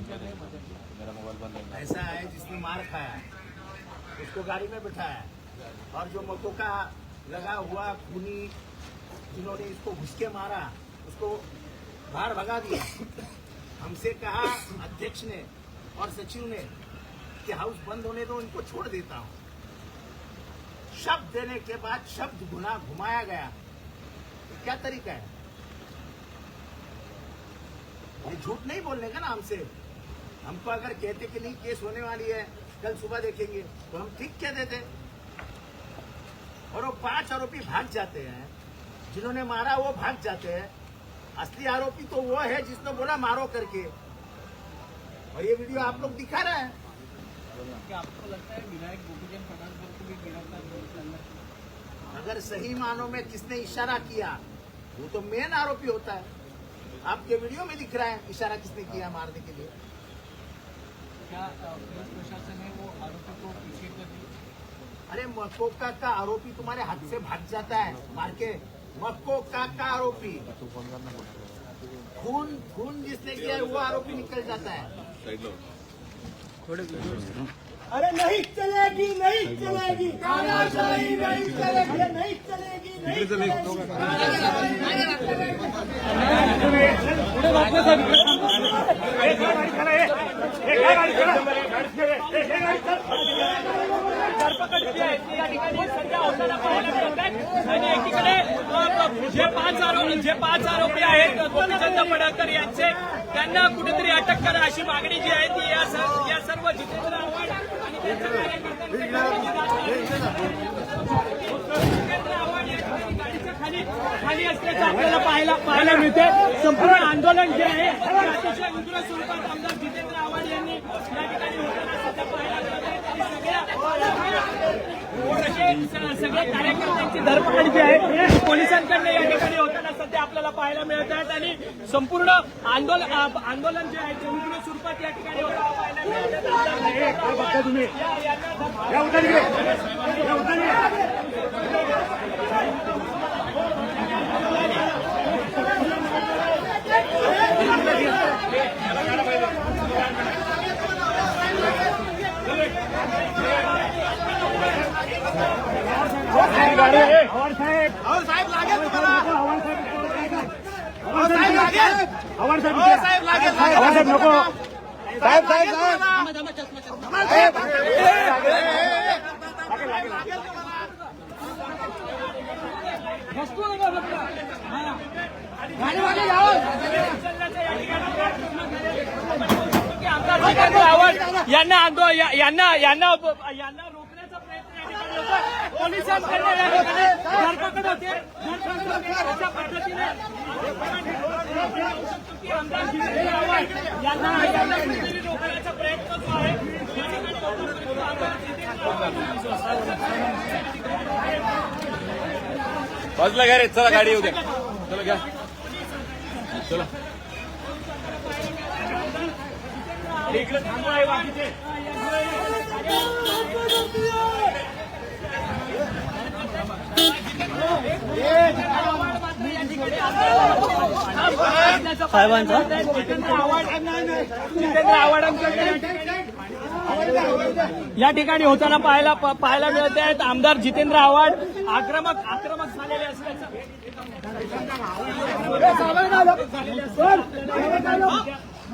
मेरा मोबाइल बंद ऐसा है जिसने मार खाया उसको गाड़ी में बिठाया और जो मोटोका लगा हुआ खूनी जिन्होंने इसको घुसके मारा, उसको बाहर भगा दिया। हमसे कहा अध्यक्ष ने और सचिव ने कि हाउस बंद होने दो, इनको छोड़ देता हूँ। शब्द देने के बाद शब्द गुना घुमाया गया। ये क्या तरीका है? झूठ नहीं बोलने का ना हमसे। हमको अगर कहते कि नहीं केस होने वाली है कल सुबह देखेंगे तो हम ठीक कह देते। और वो पाँच आरोपी भाग जाते हैं जिन्होंने मारा वो भाग जाते हैं। असली आरोपी तो वो है जिसने बोला मारो करके। और ये वीडियो आप लोग दिखा रहे हैं। क्या आपको लगता है विधायक गोपीचंद पठानकोट को भी गिरफ़्तार अगर सही मानों में किसने इशारा किया वो तो मेन आरोपी होता है। आपके वीडियो में दिख रहा है इशारा किसने किया मारने के लिए। क्या पुलिस प्रशासन है वो आरोपी को पीछे कर दी अरे मकोका का का आरोपी तुम्हारे हाथ से भाग जाता है मार के। मको का का आरोपी। खून खून जिसने किया है वो आरोपी निकल जाता है। अरे नहीं चलेगी नहीं चलेगी। तानाशाही नहीं चलेगी। नहीं चलेगी नहीं चलेगी। आणि एकीकडे जे पाच आरोपी जे पाच आरोपी आहेत गोपीचंद पडळकर यांचे त्यांना कुठेतरी अटक करा अशी मागणी जी आहे ती या सर्व जितेंद्र आव्हाड आणि जितेंद्र आव्हाड गाडीच्या खाली खाली असल्याचं आपल्याला पाहायला पाहायला मिळते संपूर्ण आंदोलन जे आहे ते उग्र स्वरूपात आमदार जितेंद्र आव्हाड यांनी या ठिकाणी सगळ्या कार्यकर्त्यांची धरपकड जी आहे पोलिसांकडनं या ठिकाणी होताना सध्या आपल्याला पाहायला मिळत आहेत आणि संपूर्ण आंदोलन आंदोलन जे आहे ते उग्र स्वरूपात या ठिकाणी होताना पाहायला मिळत आहे. या- यांना धर- की आमदार जितेंद्र आव्हाड यांना आंदो या- यांना यांना यांना धरपकड होते. अशा पद्धतीने आमदार आव्हाड यांना रोखण्याचा प्रयत्न जो आहे या ठिकाणी जितेंद्र बाजूला घ्या रे चला गाडी येऊ द्या. चला घ्या. चला. इकडे आहे बाकीचे. साहेबांचा? जितेंद्र आव्हाड जितेंद्र आव्हाडांकडे या ठिकाणी होताना पाहायला पाहायला मिळत आहेत आमदार जितेंद्र आव्हाड. आक्रमक आक्रमक झालेले असल्याचं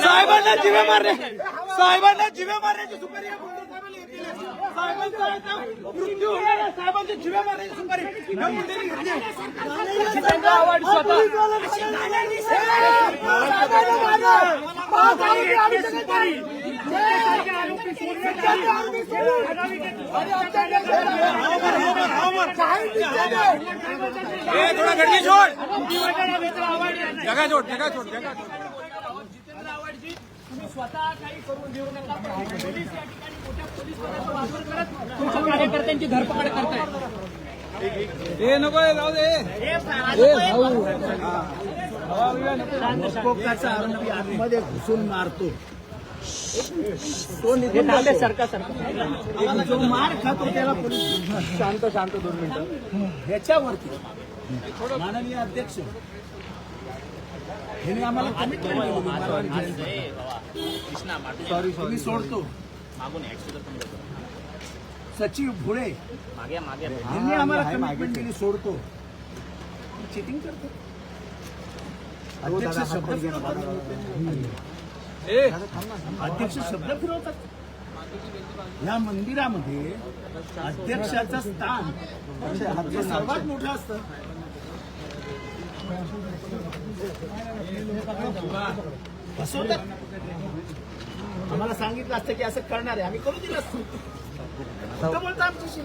साहेबांना जिवे मारणे. साहेबांना जिवे मारण्याची सुपारी. साहेबांचा मृत्यू होणार आहे. साहेबांची जिवे मारण्याची सुपारी. थोड़ा गड्डी छोड़ जगह छोड़ जगह छोड़ जगह छोड़ की तुम्ही स्वतः काही करून देऊ नका पोलीस या ठिकाणी मोठ्या पोलीस पदाचा वापर करत तुमच्या कार्यकर्त्यांची धरपकड करतायत हे. नको जाऊ दे आरोपी आतमध्ये घुसून मारतो. तो निघून जातो. सरका सरका जो मार खातो त्याला पोलीस शांत शांत दोन मिनिटं. ह्याच्यावरती. माननीय अध्यक्ष ह्याने आम्हाला कमिटमेंट दिली सॉरी सॉरी सोडतो. सचिव भुळे यांनी आम्हाला कमिटमेंट दिली सोडतो. चिटिंग करतो. अध्यक्ष शब्द अध्यक्ष शब्द फिरवतात. या मंदिरामध्ये अध्यक्षाचं स्थान हे सर्वात मोठं असतं. बसवतात. आम्हाला सांगितलं असतं की असं करणार आहे. आम्ही करू दिलं असतो. बोलता आमच्याशी.